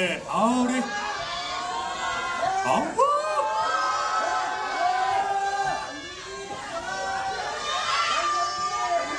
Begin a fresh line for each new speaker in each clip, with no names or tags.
네. 아, 우리. 아우.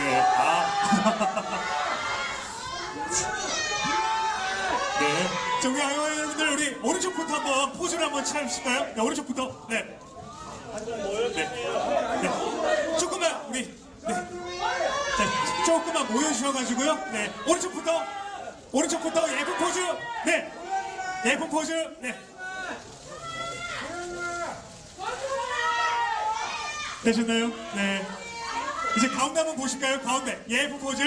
네, 아. 네. 자, 우리 아이와 여러분들, 우리 오른쪽부터 한번 포즈를 한번 취해주실까요? 네, 오른쪽부터. 네. 네. 네. 조금만, 우리. 네. 자, 조금만 모여주셔가지고요. 네. 오른쪽부터. 오른쪽부터 예쁜 포즈. 네. 예쁜 포즈. 네. 되셨나요? 네. 이제 가운데 한번 보실까요? 가운데. 예쁜 포즈.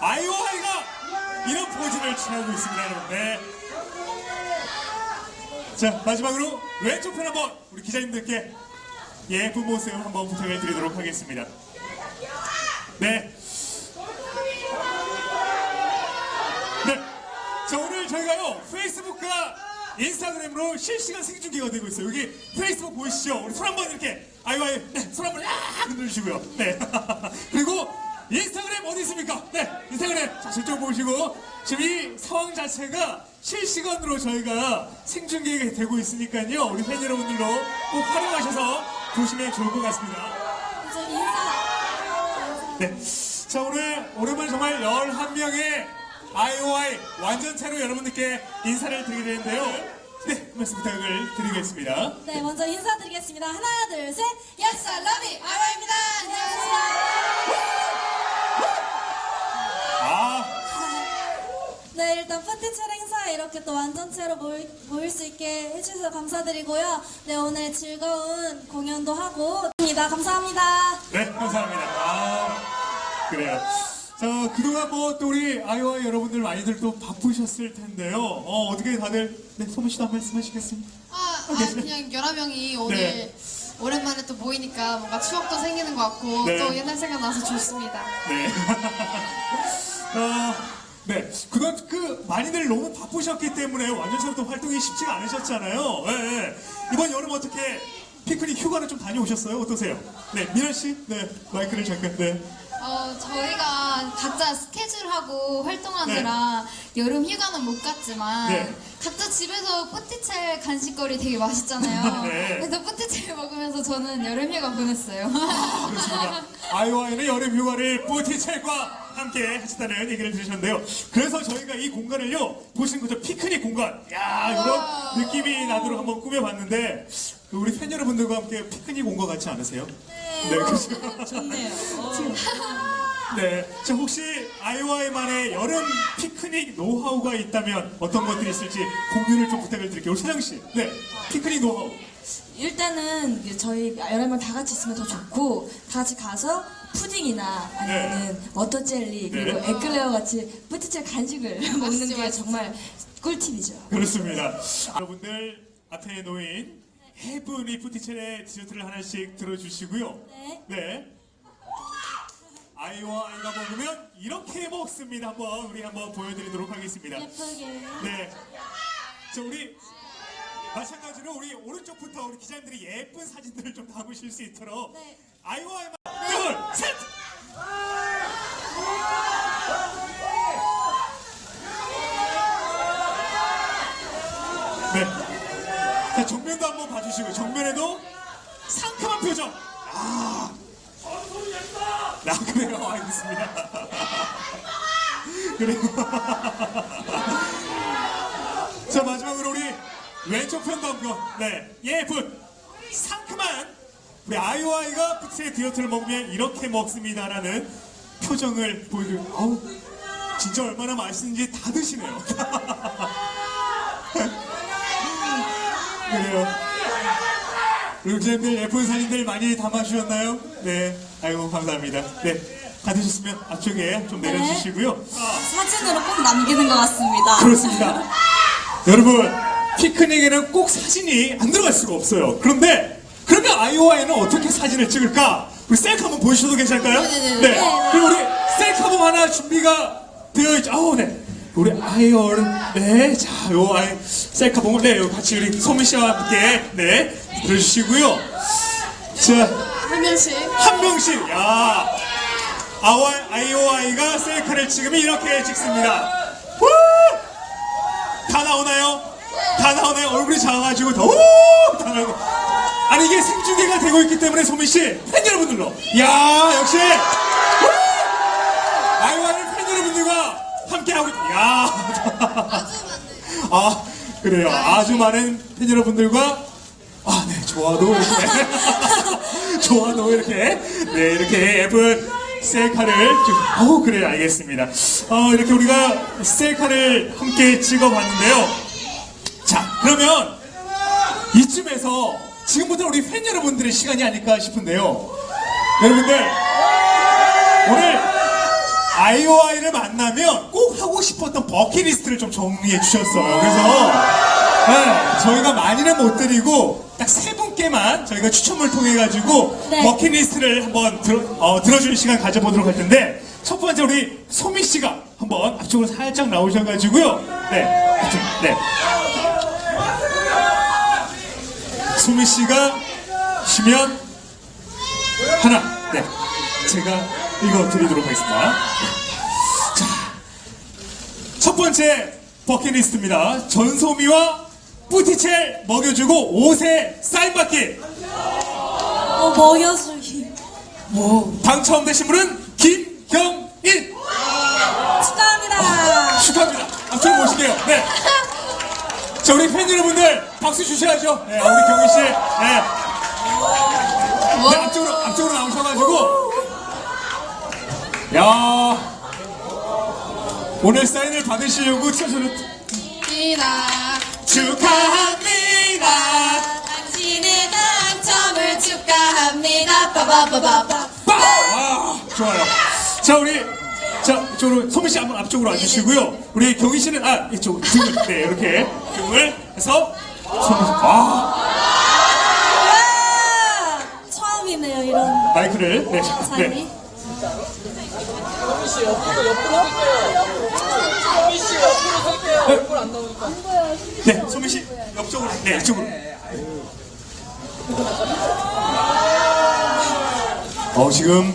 아이오아이가 이런 포즈를 취하고 있습니다, 여러분. 네. 자, 마지막으로 왼쪽 편 한번 우리 기자님들께 예쁜 모습 한번 부탁을 드리도록 하겠습니다. 네. 네. 자, 오늘 저희가요, 페이스북과 인스타그램으로 실시간 생중계가 되고 있어요. 여기 페이스북 보이시죠? 우리 손 한번 이렇게, 아이고, 네, 손 한번 쫙 흔들주시고요. 네. 그리고 인스타그램 어디 있습니까? 네, 인스타그램. 자, 저쪽 보시고, 지금 이 상황 자체가 실시간으로 저희가 생중계가 되고 있으니까요. 우리 팬 여러분들도 꼭 활용하셔서 보시면 좋을 것 같습니다. 네. 자, 오늘 오랜만에 정말 11명의 IOI 완전체로 여러분들께 인사를 드리게 되는데요. 네, 한 말씀 부탁을 드리겠습니다.
네, 먼저 인사드리겠습니다. 하나, 둘, 셋. Yes, I love it. 아이와입니다. 안녕하세요.
아,
네, 일단 푸티첼 행사에 이렇게 또 완전체로 모일, 모일 수 있게 해주셔서 감사드리고요. 네, 오늘 즐거운 공연도 하고 입니다. 감사합니다.
네, 감사합니다. 아, 그래요. 자, 그동안 뭐 또 우리 IOI 여러분들 많이들 또 바쁘셨을 텐데요. 어, 어떻게 다들, 네, 소문 씨도 한 말씀 하시겠습니다.
아, 아 그냥 여러 명이 오늘
네.
오랜만에 또 모이니까 뭔가 추억도 생기는 것 같고
네.
또 옛날 생각 나서 좋습니다.
네. 어, 네. 그동안 그 많이들 너무 바쁘셨기 때문에 완전체로 또 활동이 쉽지가 않으셨잖아요. 예, 예. 이번 여름 어떻게 피크닉 휴가를 좀 다녀오셨어요? 어떠세요? 네, 미연 씨, 네, 마이크를 잠깐, 네,
어, 저희가 각자 스케줄하고 활동하느라 여름 휴가는 못 갔지만
네.
각자 집에서 뿌티첼 간식거리 되게 맛있잖아요.
네.
그래서 뿌티첼 먹으면서 저는 여름 휴가 보냈어요.
그렇습니다. 아이와이는 여름 휴가를 뿌티첼과 함께 하셨다는 얘기를 들으셨는데요. 그래서 저희가 이 공간을요, 보시는 거죠, 피크닉 공간. 야. 이런 느낌이 나도록 한번 꾸며봤는데, 우리 팬 여러분들과 함께 피크닉 온 것 같지 않으세요? 네, 그렇죠.
좋네요.
네. 자, 혹시 아이와이만의 여름 피크닉 노하우가 있다면 어떤 것들이 있을지 공유를 좀 부탁을 드릴게요. 우리 사장씨. 네. 피크닉 노하우.
일단은 저희 여러 명 다 같이 있으면 더 좋고 다 같이 가서 푸딩이나 아니면은 워터 젤리 그리고
네.
에클레어 같이 뿌티첼 간식을 먹는 게. 정말 꿀팁이죠.
그렇습니다. 여러분들 앞에 놓인 해븐 리프티첼의 디저트를 하나씩 들어주시고요.
네.
네. 아이와 아이가 먹으면 이렇게 먹습니다. 한번 우리 한번 보여드리도록 하겠습니다.
예쁘게.
네. 자, 우리 마찬가지로 우리 오른쪽부터 우리 기자님들이 예쁜 사진들을 좀 담으실 수 있도록
네.
아이와 아이만 둘, 셋! 네. 자, 정면도 한번 봐주시고 정면에도 상큼한 표정. 아. 나 그래요. 알겠습니다. 그래요. 자 마지막으로 우리 왼쪽 한번 네 예쁜 상큼한 우리 아이오아이가 푸트의 디어트를 먹으면 이렇게 먹습니다라는 표정을 보여줄 아우 진짜 얼마나 맛있는지 다 드시네요 그래요 기자님들 예쁜 사진들 많이 담아주셨나요? 네 아이고 감사합니다 네다 드셨으면 앞쪽에 좀 내려주시고요
사진으로 꼭 남기는 것 같습니다.
그렇습니다. 여러분, 피크닉에는 꼭 사진이 안 들어갈 수가 없어요. 그런데, 그러면 아이오아이는 어떻게 사진을 찍을까? 우리 셀카 한번 보여주셔도 괜찮을까요?
네네네.
네. 그리고 우리 셀카봉 하나 준비가 되어 있죠. 아우, 네. 우리 아이얼, 네. 자, 요 아이, 셀카 봉을, 네. 요 같이 우리 소민 씨와 함께, 네. 들어주시고요. 자,
한 명씩.
한 명씩 야 아와 아이오아이가 셀카를 찍으면 이렇게 찍습니다 후! 다 나오나요? 다 나오네. 얼굴이 작아가지고 더, 오! 다 나오고. 아니, 이게 생중계가 되고 있기 때문에 소민 씨, 팬 여러분들로. 야 역시! 야 아, 그래요. 아주 많은 팬 여러분들과 아, 네, 좋아도 이렇게. 좋아도 이렇게. 네, 이렇게 예쁜 셀카를 좀, 어우, 그래요. 알겠습니다. 어, 이렇게 우리가 셀카를 함께 찍어봤는데요. 자, 그러면 이쯤에서 지금부터 우리 팬 여러분들의 시간이 아닐까 싶은데요. 여러분들, 오늘 아이오아이를 만나면 꼭 하고 싶었던 버킷리스트를 좀 정리해 주셨어요. 그래서 네, 저희가 많이는 못 드리고 딱 세 분께만 저희가 추첨을 통해 가지고
네.
버킷리스트를 한번 들어, 어, 들어주는 시간 가져보도록 할 텐데 첫 번째 우리 소미 씨가 한번 앞쪽으로 살짝 나오셔가지고요. 네, 앞쪽, 네. 소미 씨가 시면 하나, 네, 제가 읽어드리도록 하겠습니다. 자, 첫 번째 버킷리스트입니다. 전소미와 뿌티첼 먹여주고 옷에 사인받기.
어, 먹여주기.
당첨되신 분은 김경인
축하합니다.
축하합니다. 앞쪽으로 모실게요. 네. 자, 우리 팬 여러분들 박수 주셔야죠. 네, 우리 경인 씨. 네. 네, 앞쪽으로, 앞쪽으로 나오셔가지고. 야 오늘 사인을 받으시려고 티셔츠를 축하합니다.
당신의 당첨을 축하합니다. 빠바바바바.
빵! 와, 좋아요. 자, 우리, 자, 이쪽으로, 소민 씨 한번 앞쪽으로 앉으시고요. 우리 경희 씨는, 아, 이쪽, 등을, 네, 이렇게, 등을 해서, 소민 씨, 아,
와! 처음이네요, 이런
마이크를, 네, 네.
사인이.
네, 소민 씨, 옆쪽으로, 네, 이쪽으로. 어, 지금,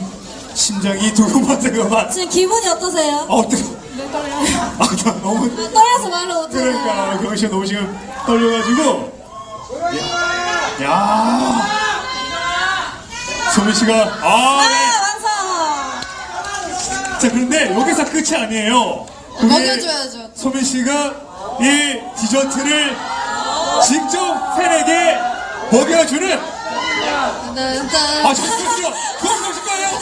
심장이 두근거리고만,
지금 기분이 어떠세요?
어, 뜨거 아, 나 너무,
떨려서 말을 못해요.
그러니까, 경희 씨가 너무 지금 떨려가지고, 야, 야. 소민 씨가, 아,
아,
네. 자 그런데 여기서 끝이 아니에요.
먹여줘야죠.
소민 씨가 이 디저트를 직접 팬에게 먹여주는 아 잠시만요. 거기 오실까요?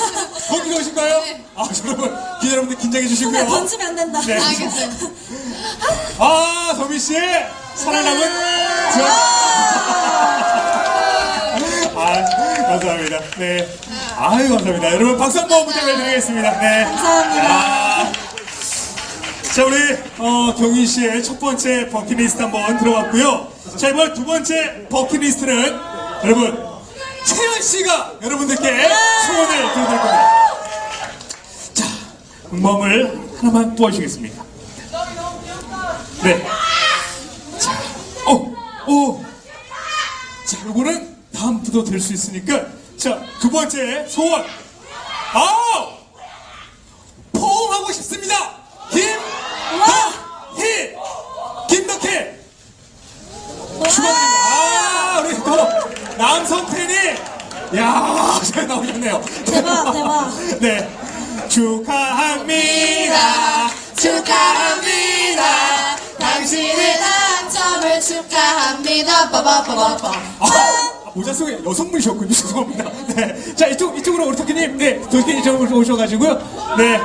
거기 오실까요? 아 여러분 기자 여러분들 긴장해 주시고요.
던지면 안 된다.
네.
알겠어요.
아 소민 씨 살아남은 저. 아 감사합니다. 네. 아유 감사합니다. 여러분 박수 한번 부탁드리겠습니다. 네.
감사합니다.
아, 자 우리 어, 경희 씨의 첫 번째 버킷리스트 한번 들어봤고요. 자 이번 두 번째 버킷리스트는 여러분 채연 씨가 여러분들께 소원을 들어드릴 겁니다. 자 음범을 하나만 뽑아주시겠습니까? 네. 자, 어, 오. 자, 요거는 다음부터 될 수 있으니까. 자, 두 번째 소원. 아우! 포옹하고 싶습니다! 김덕희! 김덕희! 축하드립니다. 아, 우리 또 남성 팬이, 야잘 나오셨네요.
대박, 대박.
네. 축하합니다. 축하합니다. 당신의
당첨을 축하합니다. 빠바바바바.
아, 모자 속에 여성분이셨군요. 죄송합니다. 네. 자, 이쪽, 이쪽으로 우리 토끼님. 네. 토끼님 이쪽으로 오셔가지고요. 네.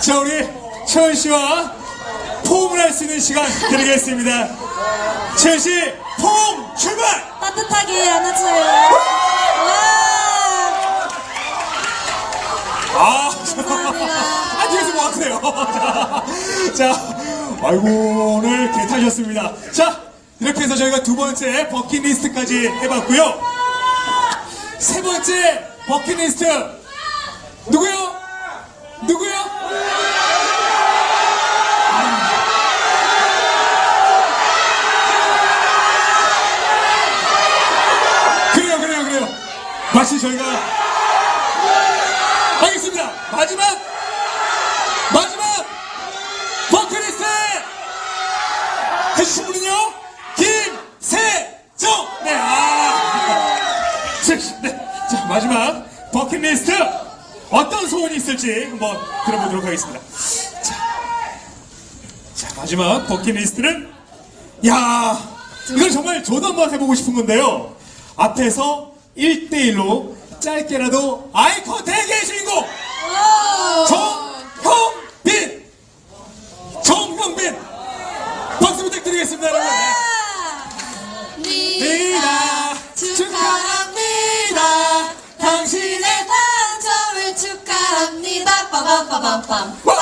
자, 우리 채연 씨와 포옹을 할 수 있는 시간 드리겠습니다. 채연 씨, 포옹 출발!
따뜻하게 안아줘요. 와!
아,
감사합니다.
아, 뒤에서 뭐 하세요? 자, 자, 아이고, 오늘 개 타셨습니다. 자, 이렇게 해서 저희가 두 번째 버킷리스트까지 해봤고요. 세 번째 버킷리스트, 누구요? 누구요? 그래요, 그래요, 그래요. 마치 저희가 마지막 버킷리스트. 어떤 소원이 있을지 한번 들어보도록 하겠습니다. 자, 자 마지막 버킷리스트는, 야 이건 정말 저도 한번 해보고 싶은 건데요. 앞에서 1대1로 짧게라도 아이 컨택의 주인공! 정형빈! 정형빈! 박수 부탁드리겠습니다, 여러분. 와!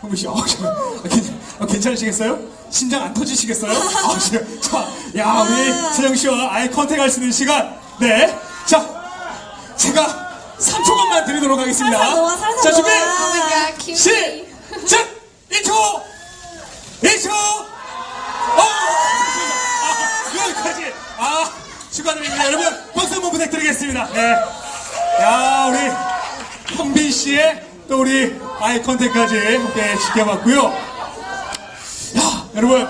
형부 씨, 어, 저, 아, 괜, 아, 괜찮으시겠어요? 심장 안 터지시겠어요? 아, 지금, 자, 야, 우리 세영 씨와 아이 컨택 할 수 있는 시간. 네. 자, 제가 3초간만 드리도록 하겠습니다.
살살 녹아, 살살
자, 준비!
녹아.
오 마이 갓, 키위.
시작! 1초! 1초! 어! 아, 여기까지! 아, 축하드립니다. 여러분, 박수 한번 부탁드리겠습니다. 네. 야, 우리 형빈 씨의 또 우리 아이 컨택까지 함께 지켜봤고요. 야, 여러분.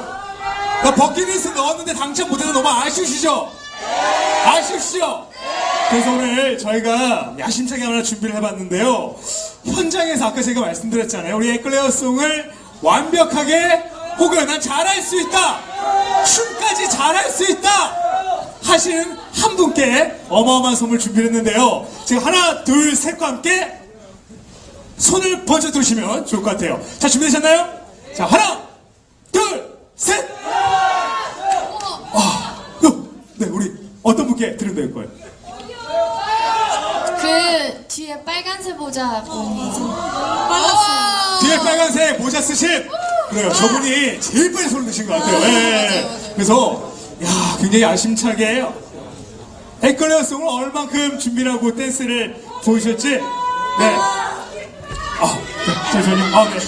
나 버킷리스트 넣었는데 당첨 못해서 너무 아쉬우시죠? 아쉽시죠? 그래서 오늘 저희가 야심차게 하나 준비를 해봤는데요. 현장에서 아까 제가 말씀드렸잖아요. 우리 에클레어송을 완벽하게 혹은 난 잘할 수 있다! 춤까지 잘할 수 있다! 하시는 한 분께 어마어마한 선물 준비를 했는데요. 지금 하나, 둘, 셋과 함께 손을 번쩍 들으시면 좋을 것 같아요. 자, 준비되셨나요? 자, 하나, 둘, 셋! 아, 어, 네, 우리 어떤 분께 드리면 될 거예요?
그 뒤에 빨간색 모자 분이
빨랐어요.
뒤에 빨간색 모자 쓰신 그래요 저분이 제일 빨리 손을 드신 것 같아요 예. 그래서 야 굉장히 아심차게 에클레어송을 얼만큼 준비를 하고 댄스를 보여주셨지 네. 아, 네, 잠시만요 아, 네.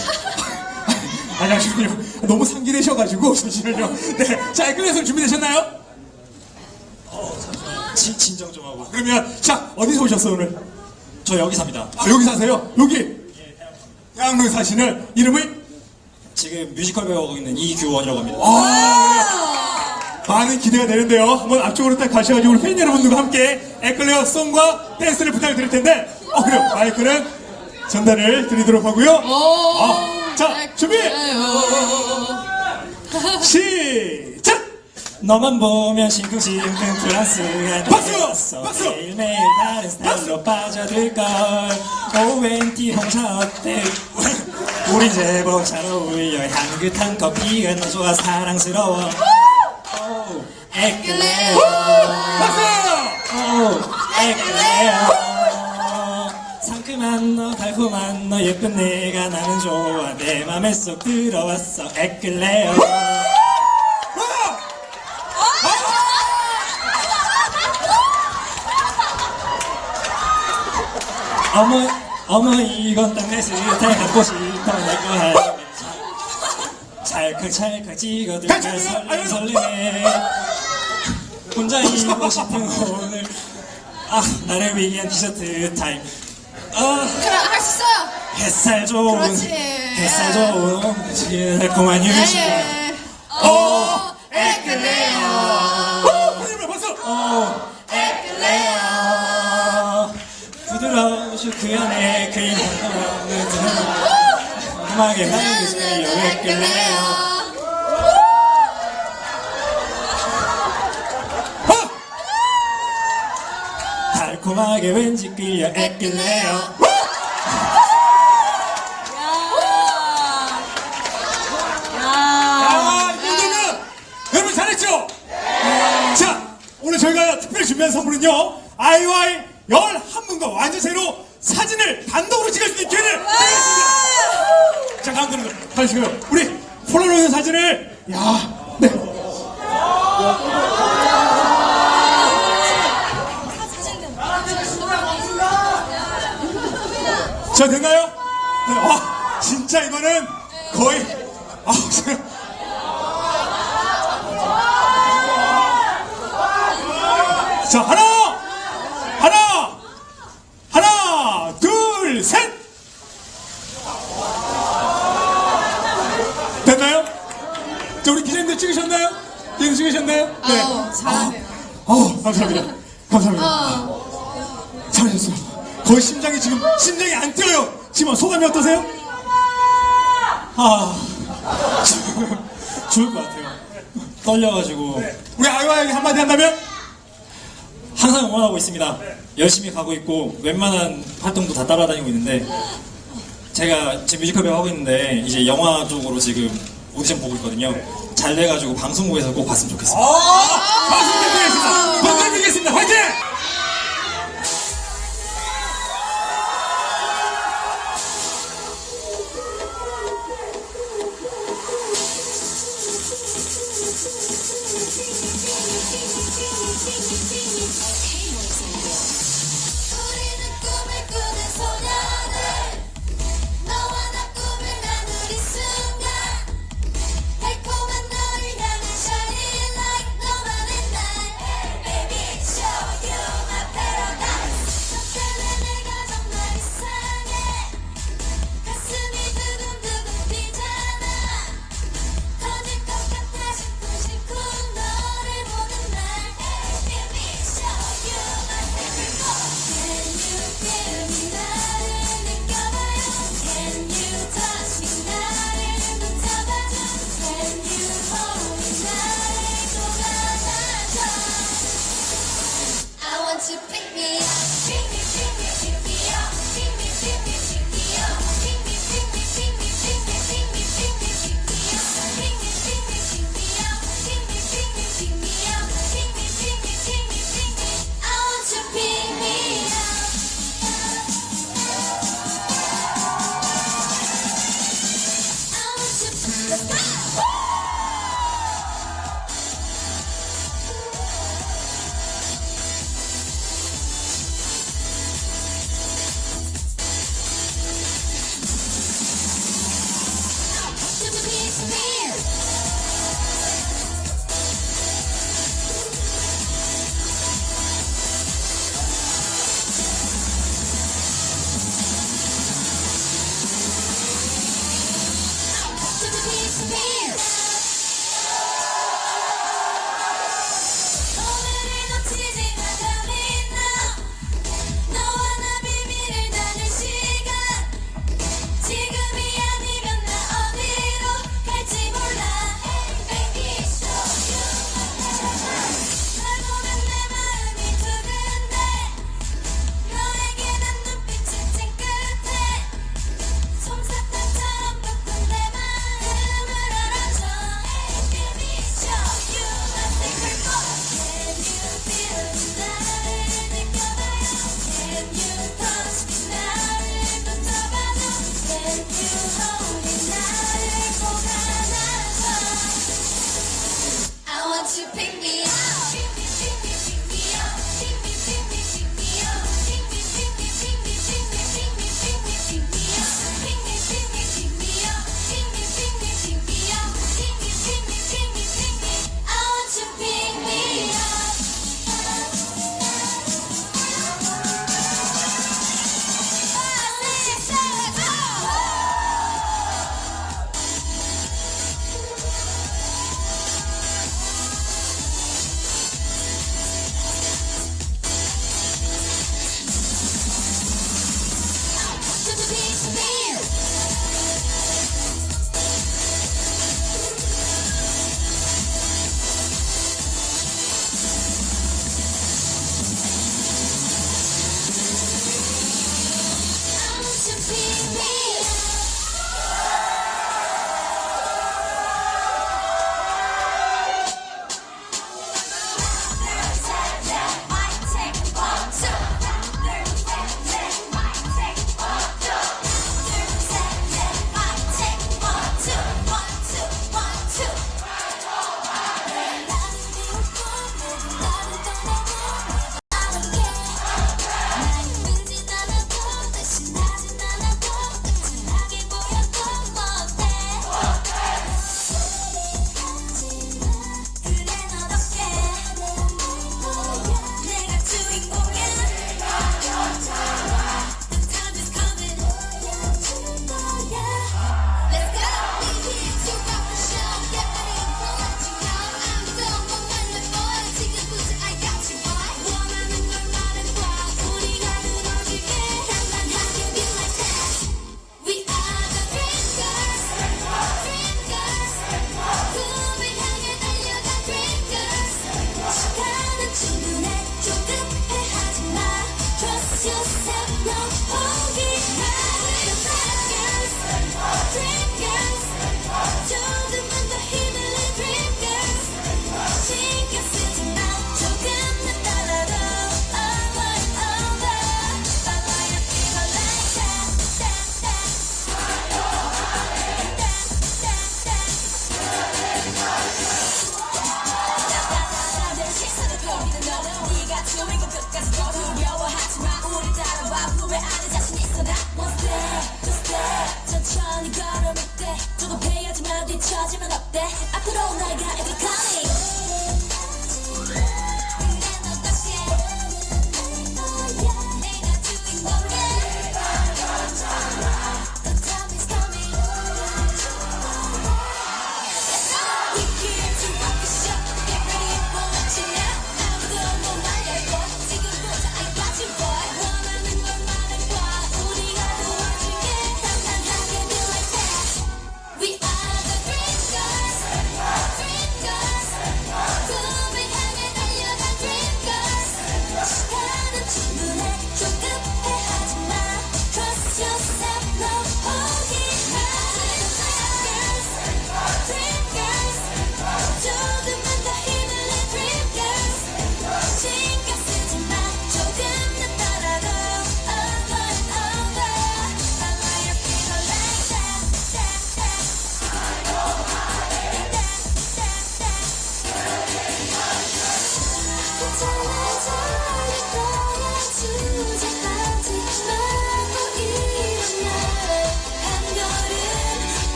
아니, 잠시만요 너무 상기되셔가지고 잠시만요 네 자 에클레어송 준비되셨나요?
진, 진정 좀 하고.
그러면 자 어디서 오셨어 오늘?
저 여기 삽니다.
아 여기 사세요? 여기 대학로에 사시는 이름이
지금 뮤지컬 배우고 있는 이규원이라고 합니다.
아, 많은 기대가 되는데요. 한번 앞쪽으로 딱 가셔가지고 우리 팬 여러분들과 함께 에클레어 송과 댄스를 부탁을 드릴 텐데, 어, 그럼 마이크는 전달을 드리도록 하고요. 아, 자, 준비! 시작!
너만 보면 싱쿵싱쿵 프랑스가
박수!
되었어.
박수!
매일매일 다른 스타일로 빠져들걸. 오웬티 홍차 어때? 우리 제법 잘 어울려. 향긋한 커피가 너 좋아 사랑스러워. 오, 에클레어.
박수!
오, 에클레어. 상큼한 너, 달콤한 너, 예쁜 내가 나는 좋아. 내 맘에 쏙 들어왔어. 에클레어.
와!
어머, 어머, 이건 딱내 스타일 갖고 싶어, 내거 하지. 찰칵찰칵 찍어들면 설렘 설레네. 혼자 입고 싶은 오늘. 아, 나를 위한 티셔츠 타임. 아,
그래 할수 있어요.
햇살 좋은,
그렇지.
햇살 좋은, 지 달콤한 휴식.
예.
오, 에클레어.
오! 박수! 박수!
오, 에클레어. 부드러운 슈크 안에 크림 한가운데 음악에 나는 스멜로 에클레어. 달콤하게 왠지 끌려 에클레어.
아, 이 정도면 여러분 잘했죠? 자, 오늘 저희가 특별히 준비한 선물은요, 아이와이 11분과 완전 새로 사진을 단독으로 찍을 수 있는 기회를 드리겠습니다. 자, 가운데로 가시고요. 우리 폴라로이드 사진을, 야, 네. 자, 됐나요? 네, 와, 진짜 이거는 거의, 아. 자, 하나, 하나, 하나, 둘, 셋! 됐나요? 자, 우리 기자님들 찍으셨나요? 얘도 찍으셨나요? 네.
아우, 잘하네요.
어, 감사합니다. 감사합니다.
어,
잘하셨어요. 거의 심장이 지금 심장이 안 뛰어요. 지금 소감이 어떠세요?
아 죽을 것 같아요. 떨려가지고
우리 아이와에게 한마디 한다면?
항상 응원하고 있습니다. 열심히 가고 있고 웬만한 활동도 다 따라다니고 있는데 제가 지금 뮤지컬 배우 하고 있는데 이제 영화 쪽으로 지금 오디션 보고 있거든요. 잘 돼가지고 방송국에서 꼭 봤으면 좋겠습니다.
아, 박수 부탁드리겠습니다. 부탁드리겠습니다. 화이팅! Okay, what's it?